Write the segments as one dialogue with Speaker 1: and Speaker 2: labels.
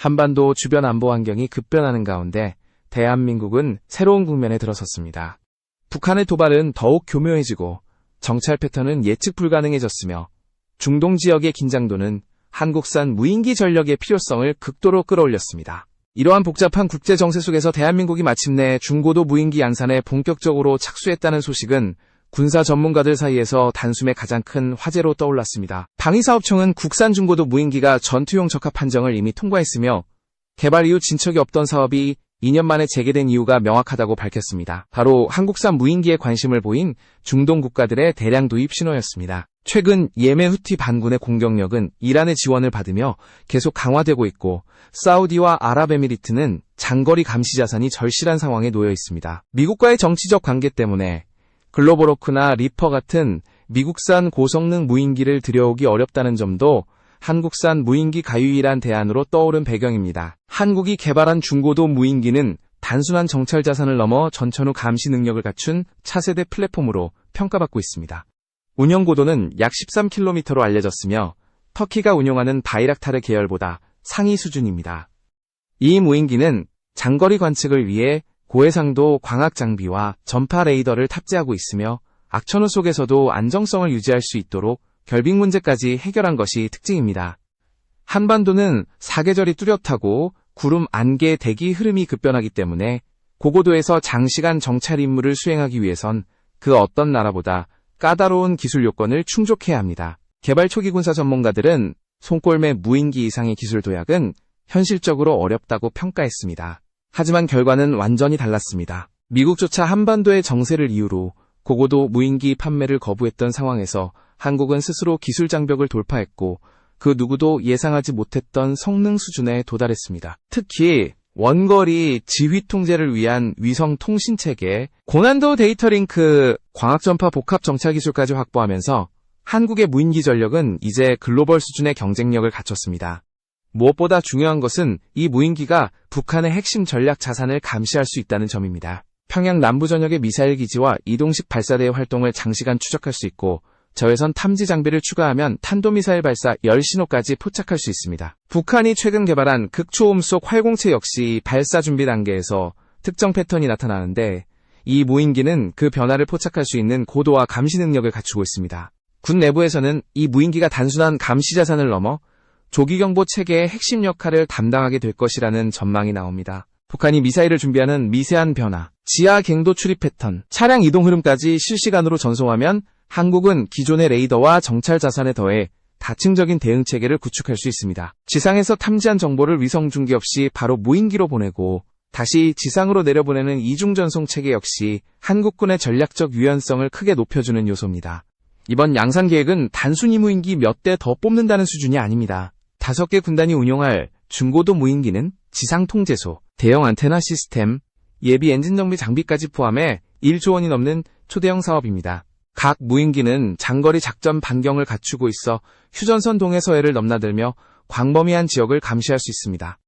Speaker 1: 한반도 주변 안보 환경이 급변하는 가운데 대한민국은 새로운 국면에 들어섰습니다. 북한의 도발은 더욱 교묘해지고 정찰 패턴은 예측 불가능해졌으며 중동 지역의 긴장도는 한국산 무인기 전력의 필요성을 극도로 끌어올렸습니다. 이러한 복잡한 국제 정세 속에서 대한민국이 마침내 중고도 무인기 양산에 본격적으로 착수했다는 소식은 군사 전문가들 사이에서 단숨에 가장 큰 화제로 떠올랐습니다. 방위사업청은 국산 중고도 무인기가 전투용 적합 판정을 이미 통과했으며 개발 이후 진척이 없던 사업이 2년 만에 재개된 이유가 명확하다고 밝혔습니다. 바로 한국산 무인기에 관심을 보인 중동 국가들의 대량 도입 신호였습니다. 최근 예멘 후티 반군의 공격력은 이란의 지원을 받으며 계속 강화되고 있고 사우디와 아랍에미리트는 장거리 감시 자산이 절실한 상황에 놓여 있습니다. 미국과의 정치적 관계 때문에 글로버로크나 리퍼 같은 미국산 고성능 무인기를 들여오기 어렵다는 점도 한국산 무인기 가유일한 대안으로 떠오른 배경입니다. 한국이 개발한 중고도 무인기는 단순한 정찰 자산을 넘어 전천후 감시 능력을 갖춘 차세대 플랫폼으로 평가받고 있습니다. 운영 고도는 약 13km로 알려졌으며 터키가 운용하는 바이락타르 계열보다 상위 수준입니다. 이 무인기는 장거리 관측을 위해 고해상도 광학 장비와 전파 레이더를 탑재하고 있으며 악천후 속에서도 안정성을 유지할 수 있도록 결빙 문제까지 해결한 것이 특징입니다. 한반도는 사계절이 뚜렷하고 구름 안개 대기 흐름이 급변하기 때문에 고고도에서 장시간 정찰 임무를 수행하기 위해선 그 어떤 나라보다 까다로운 기술 요건을 충족해야 합니다. 개발 초기 군사 전문가들은 손골매 무인기 이상의 기술 도약은 현실적으로 어렵다고 평가했습니다. 하지만 결과는 완전히 달랐습니다. 미국조차 한반도의 정세를 이유로 고고도 무인기 판매를 거부했던 상황에서 한국은 스스로 기술 장벽을 돌파했고 그 누구도 예상하지 못했던 성능 수준에 도달했습니다. 특히 원거리 지휘 통제를 위한 위성 통신 체계, 고난도 데이터 링크, 광학 전파 복합 정찰 기술까지 확보하면서 한국의 무인기 전력은 이제 글로벌 수준의 경쟁력을 갖췄습니다. 무엇보다 중요한 것은 이 무인기가 북한의 핵심 전략 자산을 감시할 수 있다는 점입니다. 평양 남부 전역의 미사일 기지와 이동식 발사대의 활동을 장시간 추적할 수 있고 저외선 탐지 장비를 추가하면 탄도미사일 발사 10신호까지 포착할 수 있습니다. 북한이 최근 개발한 극초음속 활공체 역시 발사 준비 단계에서 특정 패턴이 나타나는데 이 무인기는 그 변화를 포착할 수 있는 고도와 감시 능력을 갖추고 있습니다. 군 내부에서는 이 무인기가 단순한 감시 자산을 넘어 조기경보 체계의 핵심 역할을 담당하게 될 것이라는 전망이 나옵니다. 북한이 미사일을 준비하는 미세한 변화, 지하 갱도 출입 패턴, 차량 이동 흐름까지 실시간으로 전송하면 한국은 기존의 레이더와 정찰 자산에 더해 다층적인 대응 체계를 구축할 수 있습니다. 지상에서 탐지한 정보를 위성 중계 없이 바로 무인기로 보내고 다시 지상으로 내려보내는 이중 전송 체계 역시 한국군의 전략적 유연성을 크게 높여주는 요소입니다. 이번 양산 계획은 단순히 무인기 몇 대 더 뽑는다는 수준이 아닙니다. 다섯 개 군단이 운용할 중고도 무인기는 지상 통제소, 대형 안테나 시스템, 예비 엔진 정비 장비까지 포함해 1조 원이 넘는 초대형 사업입니다. 각 무인기는 장거리 작전 반경을 갖추고 있어 휴전선 동해서해를 넘나들며 광범위한 지역을 감시할 수 있습니다.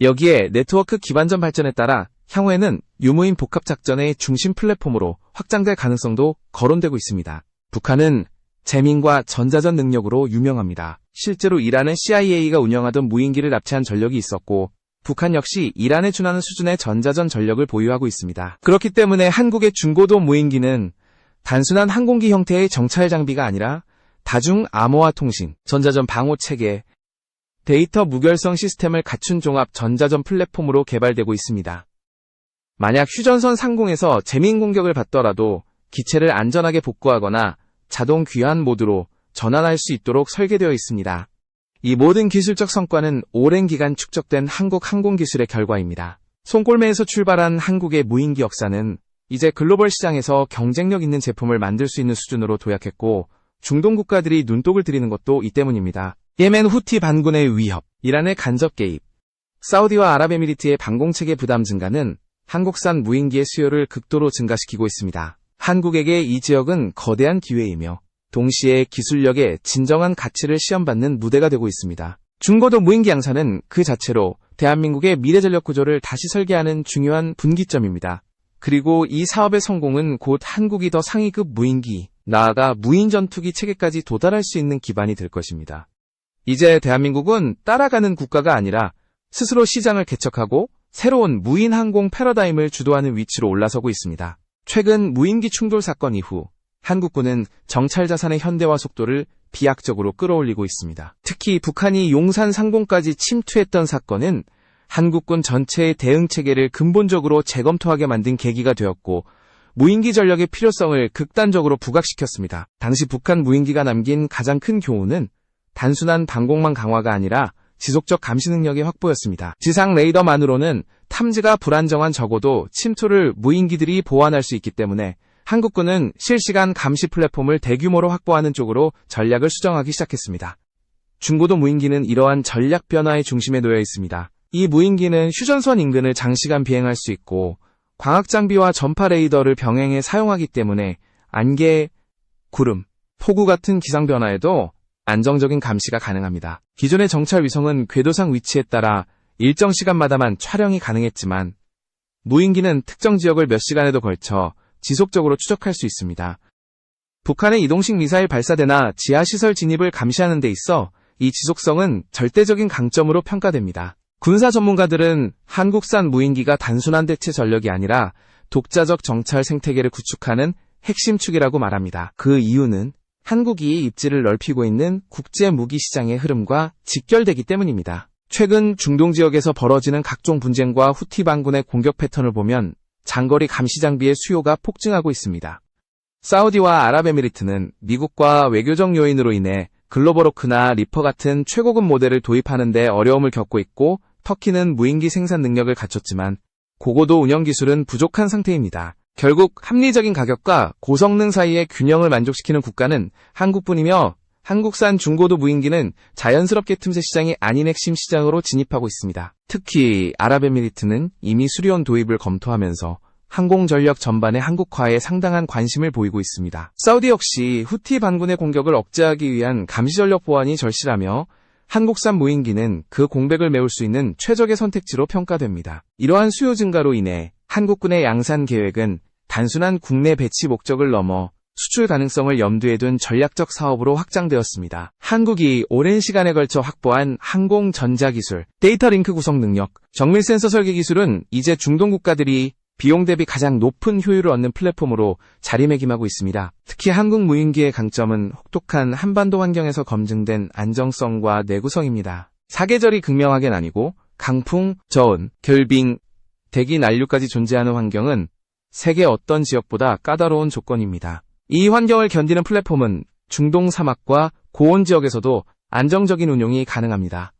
Speaker 1: 여기에 네트워크 기반전 발전에 따라 향후에는 유무인 복합 작전의 중심 플랫폼으로 확장될 가능성도 거론되고 있습니다. 북한은 재민과 전자전 능력으로 유명합니다. 실제로 이란의 CIA가 운영하던 무인기를 납치한 전력이 있었고 북한 역시 이란에 준하는 수준의 전자전 전력을 보유하고 있습니다. 그렇기 때문에 한국의 중고도 무인기는 단순한 항공기 형태의 정찰 장비가 아니라 다중 암호화 통신, 전자전 방호 체계, 데이터 무결성 시스템을 갖춘 종합 전자전 플랫폼으로 개발되고 있습니다. 만약 휴전선 상공에서 재민 공격을 받더라도 기체를 안전하게 복구하거나 자동 귀환 모드로 전환할 수 있도록 설계되어 있습니다. 이 모든 기술적 성과는 오랜 기간 축적된 한국 항공기술의 결과입니다. 송골매에서 출발한 한국의 무인기 역사는 이제 글로벌 시장에서 경쟁력 있는 제품을 만들 수 있는 수준으로 도약했고 중동 국가들이 눈독을 들이는 것도 이 때문입니다. 예멘 후티 반군의 위협, 이란의 간접 개입, 사우디와 아랍에미리트의 방공체계 부담 증가는 한국산 무인기의 수요를 극도로 증가시키고 있습니다. 한국에게 이 지역은 거대한 기회이며 동시에 기술력의 진정한 가치를 시험받는 무대가 되고 있습니다. 중고도 무인기 양산은 그 자체로 대한민국의 미래 전력 구조를 다시 설계하는 중요한 분기점입니다. 그리고 이 사업의 성공은 곧 한국이 더 상위급 무인기, 나아가 무인 전투기 체계까지 도달할 수 있는 기반이 될 것입니다. 이제 대한민국은 따라가는 국가가 아니라 스스로 시장을 개척하고 새로운 무인 항공 패러다임을 주도하는 위치로 올라서고 있습니다. 최근 무인기 충돌 사건 이후 한국군은 정찰 자산의 현대화 속도를 비약적으로 끌어올리고 있습니다. 특히 북한이 용산 상공까지 침투했던 사건은 한국군 전체의 대응 체계를 근본적으로 재검토하게 만든 계기가 되었고 무인기 전력의 필요성을 극단적으로 부각시켰습니다. 당시 북한 무인기가 남긴 가장 큰 교훈은 단순한 방공망 강화가 아니라 지속적 감시 능력의 확보였습니다. 지상 레이더만으로는 탐지가 불안정한 적어도 침투를 무인기들이 보완할 수 있기 때문에 한국군은 실시간 감시 플랫폼을 대규모로 확보하는 쪽으로 전략을 수정하기 시작했습니다. 중고도 무인기는 이러한 전략 변화의 중심에 놓여 있습니다. 이 무인기는 휴전선 인근을 장시간 비행할 수 있고 광학 장비와 전파 레이더를 병행해 사용하기 때문에 안개, 구름, 폭우 같은 기상 변화에도 안정적인 감시가 가능합니다. 기존의 정찰 위성은 궤도상 위치에 따라 일정 시간마다만 촬영이 가능했지만 무인기는 특정 지역을 몇 시간에도 걸쳐 지속적으로 추적할 수 있습니다. 북한의 이동식 미사일 발사대나 지하시설 진입을 감시하는 데 있어 이 지속성은 절대적인 강점으로 평가됩니다. 군사 전문가들은 한국산 무인기가 단순한 대체 전력이 아니라 독자적 정찰 생태계를 구축하는 핵심 축이라고 말합니다. 그 이유는 한국이 입지를 넓히고 있는 국제 무기 시장의 흐름과 직결되기 때문입니다. 최근 중동 지역에서 벌어지는 각종 분쟁과 후티 반군의 공격 패턴을 보면 장거리 감시 장비의 수요가 폭증하고 있습니다. 사우디와 아랍에미리트는 미국과 외교적 요인으로 인해 글로벌호크나 리퍼 같은 최고급 모델을 도입하는데 어려움을 겪고 있고 터키는 무인기 생산 능력을 갖췄지만 고고도 운영 기술은 부족한 상태입니다. 결국 합리적인 가격과 고성능 사이의 균형을 만족시키는 국가는 한국뿐이며 한국산 중고도 무인기는 자연스럽게 틈새 시장이 아닌 핵심 시장으로 진입하고 있습니다. 특히 아랍에미리트는 이미 수리온 도입을 검토하면서 항공 전력 전반의 한국화에 상당한 관심을 보이고 있습니다. 사우디 역시 후티 반군의 공격을 억제하기 위한 감시 전력 보완이 절실하며 한국산 무인기는 그 공백을 메울 수 있는 최적의 선택지로 평가됩니다. 이러한 수요 증가로 인해 한국군의 양산 계획은 단순한 국내 배치 목적을 넘어 수출 가능성을 염두에 둔 전략적 사업으로 확장되었습니다. 한국이 오랜 시간에 걸쳐 확보한 항공 전자 기술, 데이터 링크 구성 능력, 정밀 센서 설계 기술은 이제 중동 국가들이 비용 대비 가장 높은 효율을 얻는 플랫폼으로 자리매김하고 있습니다. 특히 한국 무인기의 강점은 혹독한 한반도 환경에서 검증된 안정성과 내구성입니다. 사계절이 극명하게 나뉘고 강풍, 저온, 결빙, 대기 난류까지 존재하는 환경은 세계 어떤 지역보다 까다로운 조건입니다. 이 환경을 견디는 플랫폼은 중동 사막과 고온 지역에서도 안정적인 운용이 가능합니다.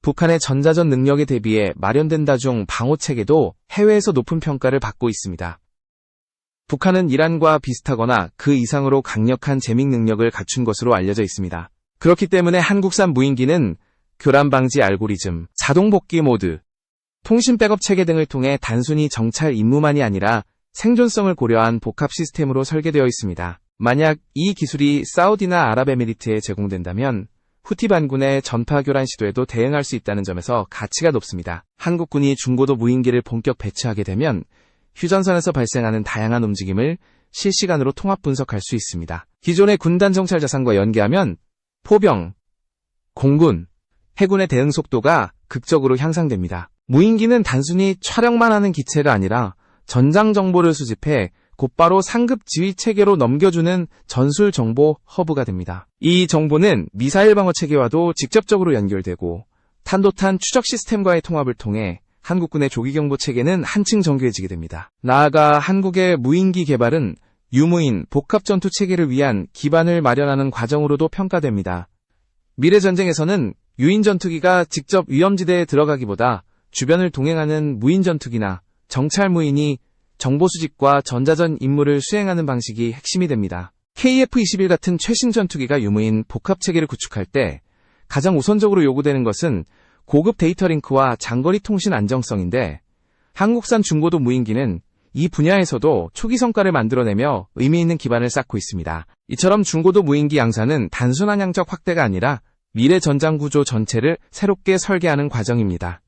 Speaker 1: 북한의 전자전 능력에 대비해 마련된 다중 방호 체계도 해외에서 높은 평가를 받고 있습니다. 북한은 이란과 비슷하거나 그 이상으로 강력한 재밍 능력을 갖춘 것으로 알려져 있습니다. 그렇기 때문에 한국산 무인기는 교란 방지 알고리즘, 자동 복귀 모드, 통신 백업 체계 등을 통해 단순히 정찰 임무만이 아니라 생존성을 고려한 복합 시스템으로 설계되어 있습니다. 만약 이 기술이 사우디나 아랍에미리트에 제공된다면 후티 반군의 전파 교란 시도에도 대응할 수 있다는 점에서 가치가 높습니다. 한국군이 중고도 무인기를 본격 배치하게 되면 휴전선에서 발생하는 다양한 움직임을 실시간으로 통합 분석할 수 있습니다. 기존의 군단 정찰 자산과 연계하면 포병, 공군, 해군의 대응 속도가 극적으로 향상됩니다. 무인기는 단순히 촬영만 하는 기체가 아니라 전장 정보를 수집해 곧바로 상급 지휘 체계로 넘겨주는 전술 정보 허브가 됩니다. 이 정보는 미사일 방어 체계와도 직접적으로 연결되고 탄도탄 추적 시스템과의 통합을 통해 한국군의 조기 경보 체계는 한층 정교해지게 됩니다. 나아가 한국의 무인기 개발은 유무인 복합 전투 체계를 위한 기반을 마련하는 과정으로도 평가됩니다. 미래 전쟁에서는 유인 전투기가 직접 위험지대에 들어가기보다 주변을 동행하는 무인 전투기나 정찰 무인이 정보 수집과 전자전 임무를 수행하는 방식이 핵심이 됩니다. KF-21 같은 최신 전투기가 유무인 복합 체계를 구축할 때 가장 우선적으로 요구되는 것은 고급 데이터 링크와 장거리 통신 안정성인데 한국산 중고도 무인기는 이 분야에서도 초기 성과를 만들어내며 의미 있는 기반을 쌓고 있습니다. 이처럼 중고도 무인기 양산은 단순한 양적 확대가 아니라 미래 전장 구조 전체를 새롭게 설계하는 과정입니다.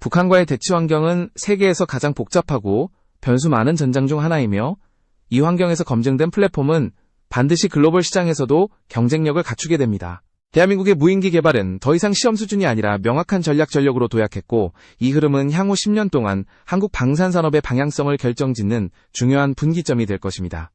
Speaker 1: 북한과의 대치 환경은 세계에서 가장 복잡하고 변수 많은 전장 중 하나이며 이 환경에서 검증된 플랫폼은 반드시 글로벌 시장에서도 경쟁력을 갖추게 됩니다. 대한민국의 무인기 개발은 더 이상 시험 수준이 아니라 명확한 전략 전력으로 도약했고 이 흐름은 향후 10년 동안 한국 방산 산업의 방향성을 결정짓는 중요한 분기점이 될 것입니다.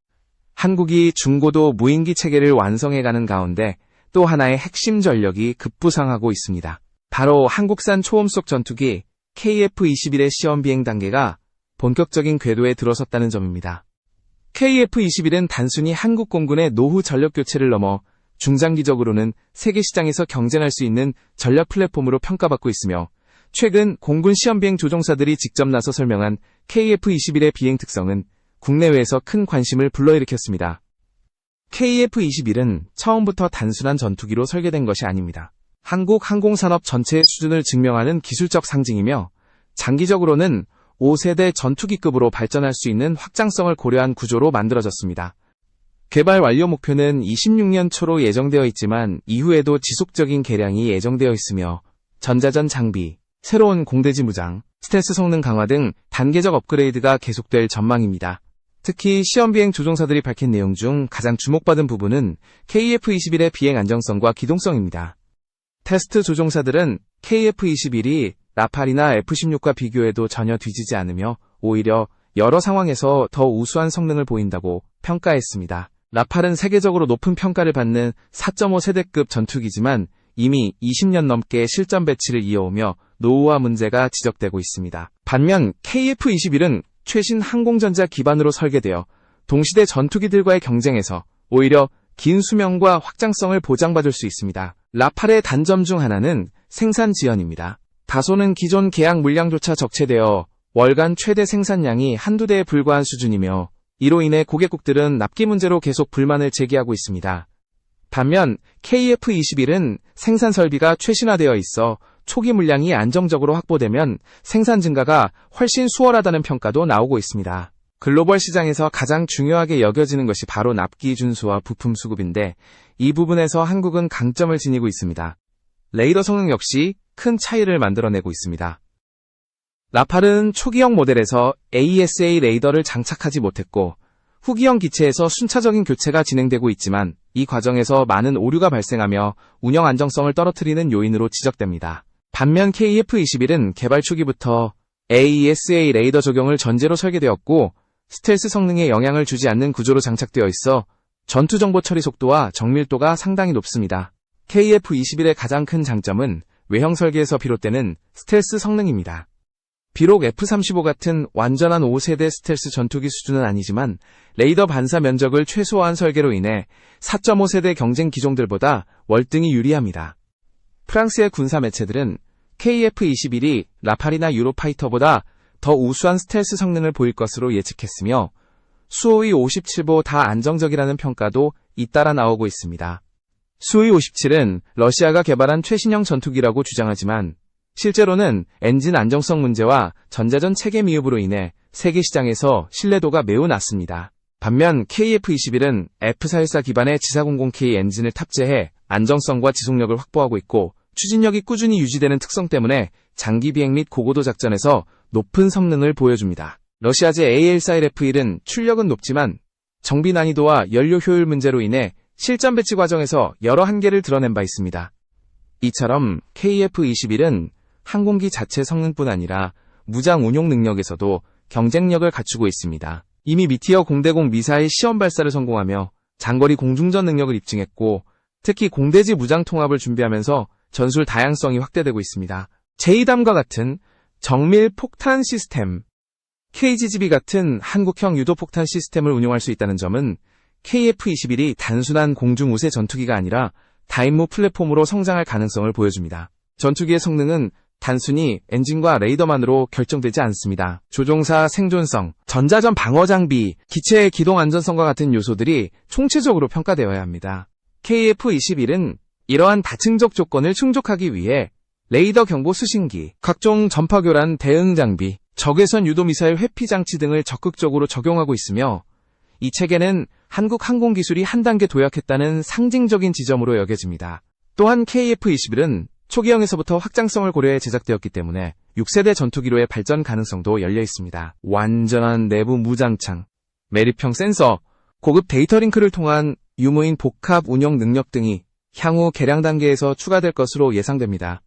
Speaker 1: 한국이 중고도 무인기 체계를 완성해가는 가운데 또 하나의 핵심 전력이 급부상하고 있습니다. 바로 한국산 초음속 전투기 KF-21의 시험 비행 단계가 본격적인 궤도에 들어섰다는 점입니다. KF-21은 단순히 한국 공군의 노후 전력 교체를 넘어 중장기적으로는 세계 시장에서 경쟁할 수 있는 전략 플랫폼으로 평가받고 있으며 최근 공군 시험비행 조종사들이 직접 나서 설명한 KF-21의 비행 특성은 국내외에서 큰 관심을 불러일으켰습니다. KF-21은 처음부터 단순한 전투기로 설계된 것이 아닙니다. 한국 항공산업 전체의 수준을 증명하는 기술적 상징이며 장기적으로는 5세대 전투기급으로 발전할 수 있는 확장성을 고려한 구조로 만들어졌습니다. 개발 완료 목표는 26년 초로 예정되어 있지만 이후에도 지속적인 개량이 예정되어 있으며 전자전 장비, 새로운 공대지 무장, 스텔스 성능 강화 등 단계적 업그레이드가 계속될 전망입니다. 특히 시험비행 조종사들이 밝힌 내용 중 가장 주목받은 부분은 KF-21의 비행 안정성과 기동성입니다. 테스트 조종사들은 KF-21이 라팔이나 F-16과 비교해도 전혀 뒤지지 않으며 오히려 여러 상황에서 더 우수한 성능을 보인다고 평가했습니다. 라팔은 세계적으로 높은 평가를 받는 4.5 세대급 전투기지만 이미 20년 넘게 실전 배치를 이어오며 노후화 문제가 지적되고 있습니다. 반면 KF-21은 최신 항공전자 기반으로 설계되어 동시대 전투기들과의 경쟁에서 오히려 긴 수명과 확장성을 보장받을 수 있습니다. 라팔의 단점 중 하나는 생산 지연입니다. 다소는 기존 계약 물량조차 적체되어 월간 최대 생산량이 한두 대에 불과한 수준이며 이로 인해 고객국들은 납기 문제로 계속 불만을 제기하고 있습니다. 반면 KF-21은 생산 설비가 최신화되어 있어 초기 물량이 안정적으로 확보되면 생산 증가가 훨씬 수월하다는 평가도 나오고 있습니다. 글로벌 시장에서 가장 중요하게 여겨지는 것이 바로 납기 준수와 부품 수급인데 이 부분에서 한국은 강점을 지니고 있습니다. 레이더 성능 역시 큰 차이를 만들어내고 있습니다. 라팔은 초기형 모델에서 AESA 레이더를 장착하지 못했고 후기형 기체에서 순차적인 교체가 진행되고 있지만 이 과정에서 많은 오류가 발생하며 운영 안정성을 떨어뜨리는 요인으로 지적됩니다. 반면 KF-21은 개발 초기부터 AESA 레이더 적용을 전제로 설계되었고 스텔스 성능에 영향을 주지 않는 구조로 장착되어 있어 전투 정보 처리 속도와 정밀도가 상당히 높습니다. KF-21의 가장 큰 장점은 외형 설계에서 비롯되는 스텔스 성능입니다. 비록 F-35 같은 완전한 5세대 스텔스 전투기 수준은 아니지만 레이더 반사 면적을 최소화한 설계로 인해 4.5세대 경쟁 기종들보다 월등히 유리합니다. 프랑스의 군사 매체들은 KF-21이 라팔이나 유로파이터보다 더 우수한 스텔스 성능을 보일 것으로 예측했으며 수호의 57보 다 안정적이라는 평가도 잇따라 나오고 있습니다. 수호의 57은 러시아가 개발한 최신형 전투기라고 주장하지만 실제로는 엔진 안정성 문제와 전자전 체계 미흡으로 인해 세계 시장에서 신뢰도가 매우 낮습니다. 반면 KF-21은 F414 기반의 지사00K 엔진을 탑재해 안정성과 지속력을 확보하고 있고 추진력이 꾸준히 유지되는 특성 때문에 장기 비행 및 고고도 작전에서 높은 성능을 보여줍니다. 러시아제 AL41F1은 출력은 높지만 정비 난이도와 연료 효율 문제로 인해 실전 배치 과정에서 여러 한계를 드러낸 바 있습니다. 이처럼 KF-21은 항공기 자체 성능뿐 아니라 무장 운용 능력에서도 경쟁력을 갖추고 있습니다. 이미 미티어 공대공 미사일 시험 발사를 성공하며 장거리 공중전 능력을 입증했고 특히 공대지 무장 통합을 준비하면서 전술 다양성이 확대되고 있습니다. 제2담과 같은 정밀 폭탄 시스템, KGGB 같은 한국형 유도 폭탄 시스템을 운용할 수 있다는 점은 KF-21이 단순한 공중 우세 전투기가 아니라 다임무 플랫폼으로 성장할 가능성을 보여줍니다. 전투기의 성능은 단순히 엔진과 레이더만으로 결정되지 않습니다. 조종사 생존성, 전자전 방어 장비, 기체의 기동 안전성과 같은 요소들이 총체적으로 평가되어야 합니다. KF-21은 이러한 다층적 조건을 충족하기 위해 레이더 경보 수신기, 각종 전파 교란 대응 장비, 적외선 유도 미사일 회피 장치 등을 적극적으로 적용하고 있으며 이 체계는 한국 항공 기술이 한 단계 도약했다는 상징적인 지점으로 여겨집니다. 또한 KF-21은 초기형에서부터 확장성을 고려해 제작되었기 때문에 6세대 전투기로의 발전 가능성도 열려 있습니다. 완전한 내부 무장창, 매립형 센서, 고급 데이터 링크를 통한 유무인 복합 운영 능력 등이 향후 개량 단계에서 추가될 것으로 예상됩니다.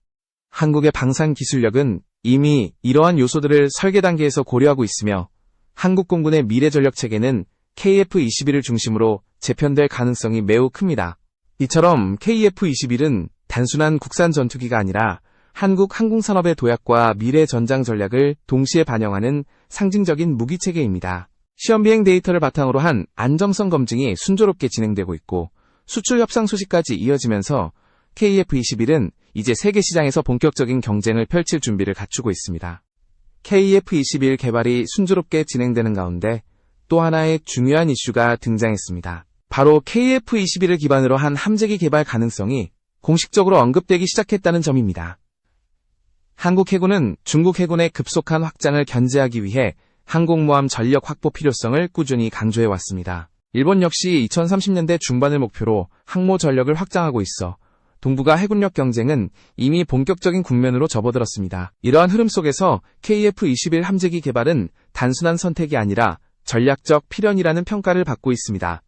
Speaker 1: 한국의 방산 기술력은 이미 이러한 요소들을 설계 단계에서 고려하고 있으며 한국 공군의 미래 전력 체계는 KF-21을 중심으로 재편될 가능성이 매우 큽니다. 이처럼 KF-21은 단순한 국산 전투기가 아니라 한국 항공산업의 도약과 미래 전장 전략을 동시에 반영하는 상징적인 무기 체계입니다. 시험 비행 데이터를 바탕으로 한 안정성 검증이 순조롭게 진행되고 있고 수출 협상 소식까지 이어지면서 KF-21은 이제 세계 시장에서 본격적인 경쟁을 펼칠 준비를 갖추고 있습니다. KF-21 개발이 순조롭게 진행되는 가운데 또 하나의 중요한 이슈가 등장했습니다. 바로 KF-21을 기반으로 한 함재기 개발 가능성이 공식적으로 언급되기 시작했다는 점입니다. 한국 해군은 중국 해군의 급속한 확장을 견제하기 위해 항공모함 전력 확보 필요성을 꾸준히 강조해 왔습니다. 일본 역시 2030년대 중반을 목표로 항모 전력을 확장하고 있어 동북아 해군력 경쟁은 이미 본격적인 국면으로 접어들었습니다. 이러한 흐름 속에서 KF-21 함재기 개발은 단순한 선택이 아니라 전략적 필연이라는 평가를 받고 있습니다.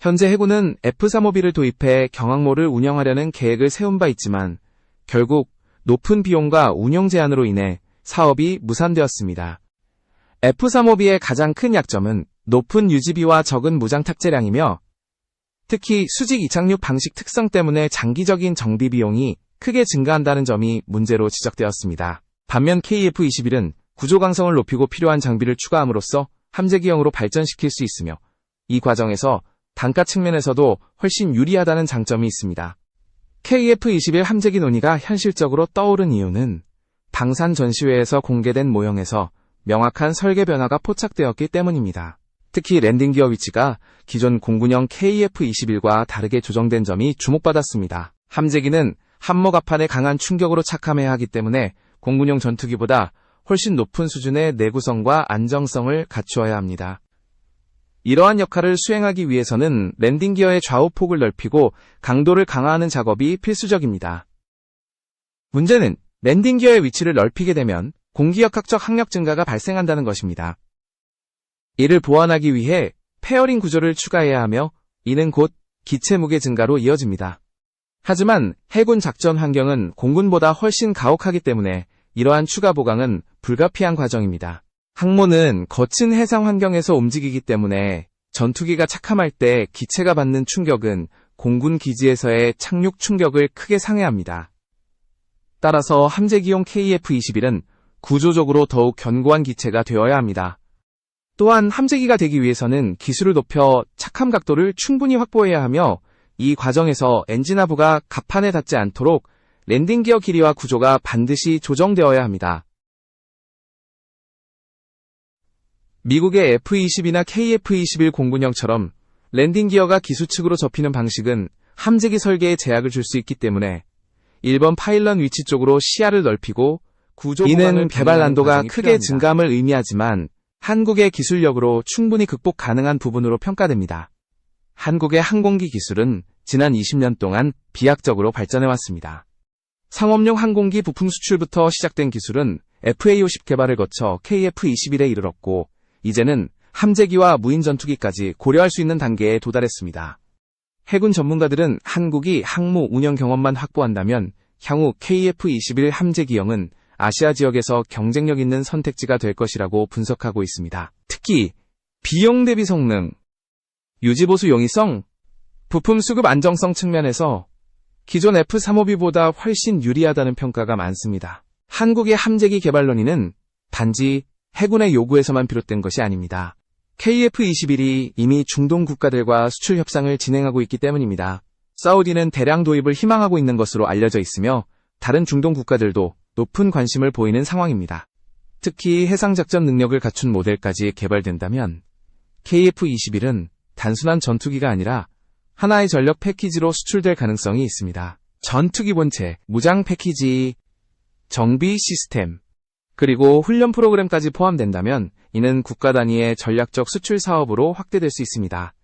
Speaker 1: 현재 해군은 F-35B를 도입해 경항모를 운영하려는 계획을 세운 바 있지만 결국 높은 비용과 운영 제한으로 인해 사업이 무산되었습니다. F-35B의 가장 큰 약점은 높은 유지비와 적은 무장 탑재량이며 특히 수직 이착륙 방식 특성 때문에 장기적인 정비 비용이 크게 증가한다는 점이 문제로 지적되었습니다. 반면 KF-21은 구조 강성을 높이고 필요한 장비를 추가함으로써 함재기형으로 발전시킬 수 있으며 이 과정에서 단가 측면에서도 훨씬 유리하다는 장점이 있습니다. KF-21 함재기 논의가 현실적으로 떠오른 이유는 방산 전시회에서 공개된 모형에서 명확한 설계 변화가 포착되었기 때문입니다. 특히 랜딩 기어 위치가 기존 공군형 KF-21과 다르게 조정된 점이 주목받았습니다. 함재기는 함모 갑판에 강한 충격으로 착함해야 하기 때문에 공군용 전투기보다 훨씬 높은 수준의 내구성과 안정성을 갖추어야 합니다. 이러한 역할을 수행하기 위해서는 랜딩 기어의 좌우 폭을 넓히고 강도를 강화하는 작업이 필수적입니다. 문제는 랜딩 기어의 위치를 넓히게 되면 공기역학적 항력 증가가 발생한다는 것입니다. 이를 보완하기 위해 페어링 구조를 추가해야 하며 이는 곧 기체 무게 증가로 이어집니다. 하지만 해군 작전 환경은 공군보다 훨씬 가혹하기 때문에 이러한 추가 보강은 불가피한 과정입니다. 항모는 거친 해상 환경에서 움직이기 때문에 전투기가 착함할 때 기체가 받는 충격은 공군 기지에서의 착륙 충격을 크게 상회합니다. 따라서 함재기용 KF-21은 구조적으로 더욱 견고한 기체가 되어야 합니다. 또한 함재기가 되기 위해서는 기술을 높여 착함 각도를 충분히 확보해야 하며 이 과정에서 엔진 하부가 갑판에 닿지 않도록 랜딩 기어 길이와 구조가 반드시 조정되어야 합니다. 미국의 F-22나 KF-21 공군형처럼 랜딩 기어가 기수측으로 접히는 방식은 함재기 설계에 제약을 줄 수 있기 때문에 1번 파일럿 위치 쪽으로 시야를 넓히고 구조 이는 개발 난도가 크게
Speaker 2: 필요합니다.
Speaker 1: 증감을 의미하지만 한국의 기술력으로 충분히 극복 가능한 부분으로 평가됩니다. 한국의 항공기 기술은 지난 20년 동안 비약적으로 발전해왔습니다. 상업용 항공기 부품 수출부터 시작된 기술은 FA-50 개발을 거쳐 KF-21에 이르렀고 이제는 함재기와 무인 전투기까지 고려할 수 있는 단계에 도달했습니다. 해군 전문가들은 한국이 항모 운영 경험만 확보한다면 향후 KF-21 함재기형은 아시아 지역에서 경쟁력 있는 선택지가 될 것이라고 분석하고 있습니다. 특히 비용 대비 성능, 유지보수 용이성, 부품 수급 안정성 측면에서 기존 F-35B보다 훨씬 유리하다는 평가가 많습니다. 한국의 함재기 개발 논의는 단지 해군의 요구에서만 비롯된 것이 아닙니다. KF-21이 이미 중동 국가들과 수출 협상을 진행하고 있기 때문입니다. 사우디는 대량 도입을 희망하고 있는 것으로 알려져 있으며 다른 중동 국가들도 높은 관심을 보이는 상황입니다. 특히 해상작전 능력을 갖춘 모델까지 개발된다면 KF-21은 단순한 전투기가 아니라 하나의 전력 패키지로 수출될 가능성이 있습니다. 전투기 본체, 무장 패키지, 정비 시스템, 그리고 훈련 프로그램까지 포함된다면 이는 국가 단위의 전략적 수출 사업으로 확대될 수 있습니다.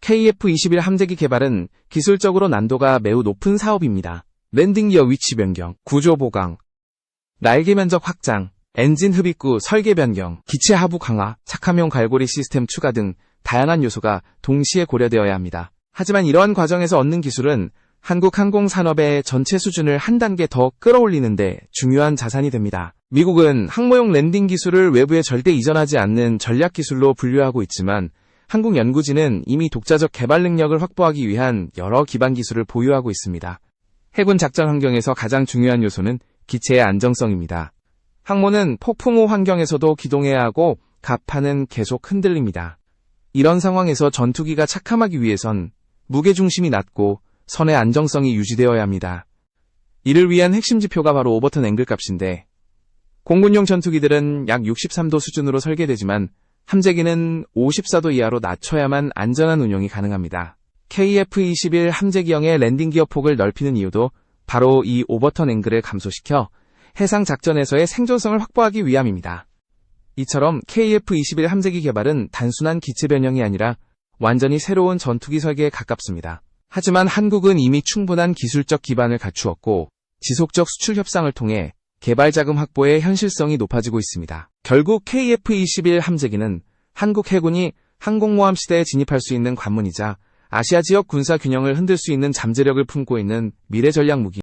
Speaker 1: KF-21 함재기 개발은 기술적으로 난도가 매우 높은 사업입니다. 랜딩 기어 위치 변경, 구조 보강, 날개 면적 확장, 엔진 흡입구 설계 변경, 기체 하부 강화, 착함용 갈고리 시스템 추가 등 다양한 요소가 동시에 고려되어야 합니다. 하지만 이러한 과정에서 얻는 기술은 한국 항공산업의 전체 수준을 한 단계 더 끌어올리는데 중요한 자산이 됩니다. 미국은 항모용 랜딩 기술을 외부에 절대 이전하지 않는 전략 기술로 분류하고 있지만 한국 연구진은 이미 독자적 개발 능력을 확보하기 위한 여러 기반 기술을 보유하고 있습니다. 해군 작전 환경에서 가장 중요한 요소는 기체의 안정성입니다. 항모는 폭풍우 환경에서도 기동해야 하고 갑판은 계속 흔들립니다. 이런 상황에서 전투기가 착함하기 위해선 무게중심이 낮고 선의 안정성이 유지되어야 합니다. 이를 위한 핵심 지표가 바로 오버턴 앵글 값인데 공군용 전투기들은 약 63도 수준으로 설계되지만 함재기는 54도 이하로 낮춰야만 안전한 운용이 가능합니다. KF-21 함재기형의 랜딩 기어 폭을 넓히는 이유도 바로 이 오버턴 앵글을 감소시켜 해상 작전에서의 생존성을 확보하기 위함입니다. 이처럼 KF-21 함재기 개발은 단순한 기체 변형이 아니라 완전히 새로운 전투기 설계에 가깝습니다. 하지만 한국은 이미 충분한 기술적 기반을 갖추었고 지속적 수출 협상을 통해 개발 자금 확보의 현실성이 높아지고 있습니다. 결국 KF-21 함재기는 한국 해군이 항공모함 시대에 진입할 수 있는 관문이자 아시아 지역 군사 균형을 흔들 수 있는 잠재력을 품고 있는 미래 전략 무기